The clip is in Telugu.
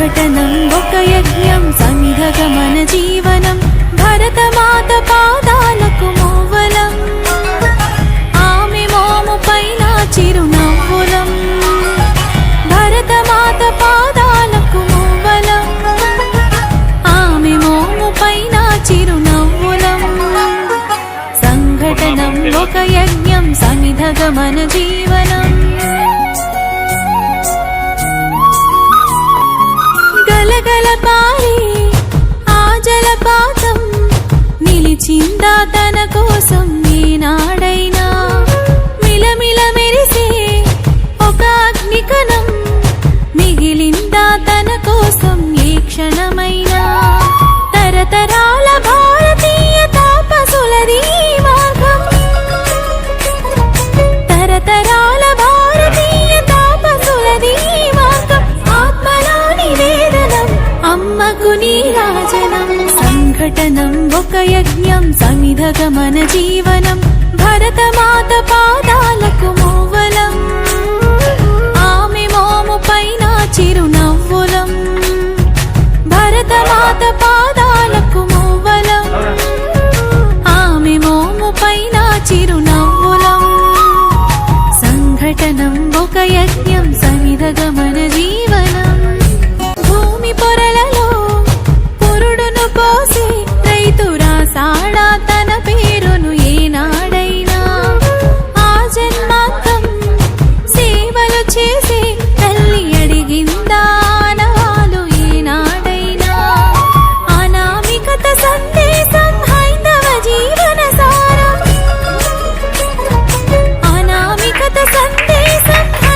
ప్రకటనం ఒక యజ్ఞం సంఘక మన జీవనం భరతమాత పాదాలకు మోవలం. ఆమె మోము పైన చిరునవ్వులం. భరతమాత పాదాలకు మోవలం. ఆమె మోము పైన చిరునవ్వులం. సంఘటనం ఒక యజ్ఞం సమిధగ మన జీవనం. वीराजनम् सङ्घटनम् ఒక యజ్ఞం సమిధగ మన జీవనం భరతమాత పాదాలకు మూవలం. ఆమె మోము పైన చిరునవ్వులం. భరతమాత పాదాలకు మూవలం. ఆమె మోము పైన చిరునవ్వులం. సంఘటనం ఒక యజ్ఞం సమిధగ